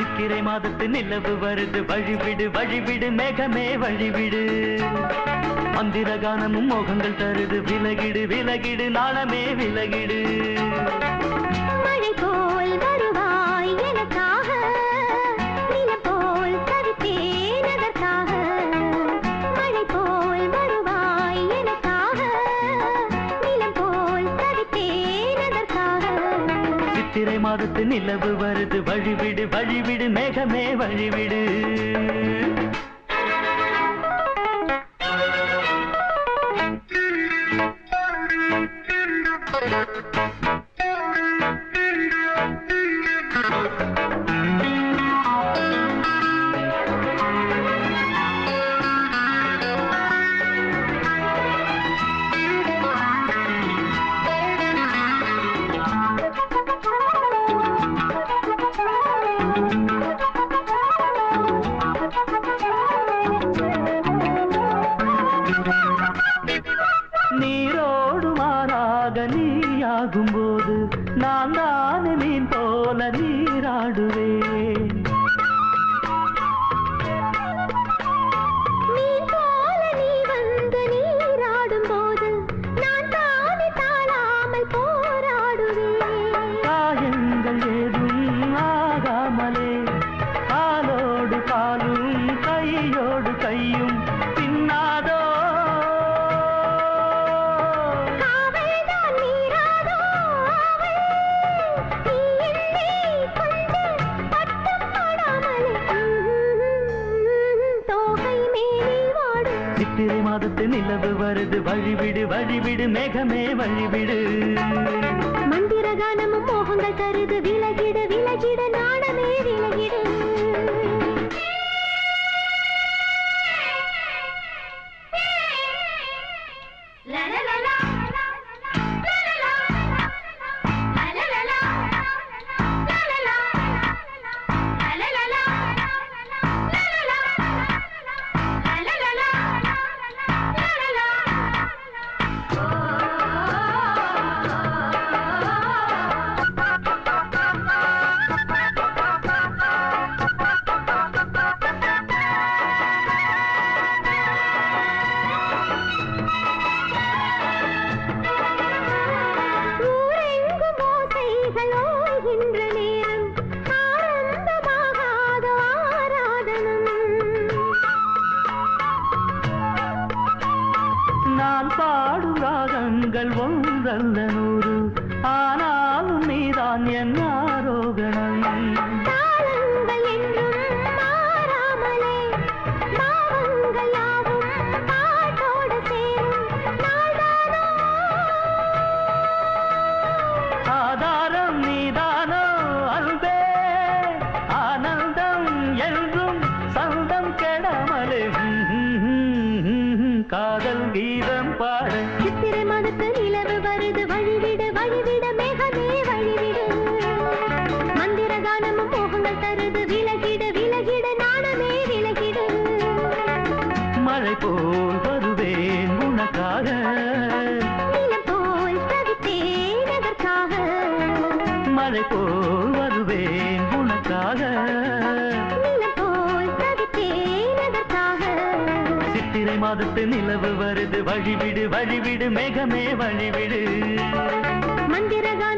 சித்திரை மாதத்து நிலவு வருது. வழிவிடு வழிவிடு மேகமே வழிவிடு. மந்திர கானமும் மோகங்கள் தருது. விலகிடு விலகிடு நாணமே விலகிடு. மழை போல் வருவாய் எனக்காக. மாதத்து நிலவு வருது வழிவிடு வழிவிடு மேகமே வழிவிடு Thank you. நீரோடு மாறாக நீயாகும் போது நான் தானே மீன் போல நீராடுவேன். மீன் போல நீ மாதத்து நிலவு வருது. வழிவிடு வழிவிடு மேகமே வழிவிடு. மந்திர கானமும் மோகங்கள் தருது. விலகிடு விலகிடு நாடமே விலகிடு. ஓசைகள் ஓய்கின்ற நேரம் ஆனந்தமாகாத நான் பாடும் ராகங்கள் ஒன்றல்ல நூறு ஆனாலும் நீதான் என் ஆரோகணம். காதல் கீதம் பாட. சித்திரை மாதத்து நிலவு வருது வழிவிடு வழிவிட மேகமே வழிவிடு. மந்திர கானமும் மோகங்கள் தருது விலகிட விலகிட நாணமே விலகிடு. மழை போல் வருவேன் உனக்காக. மாதத்து நிலவு வருது. வழிவிடு வழிவிடு மேகமே வழிவிடு. மந்திரகா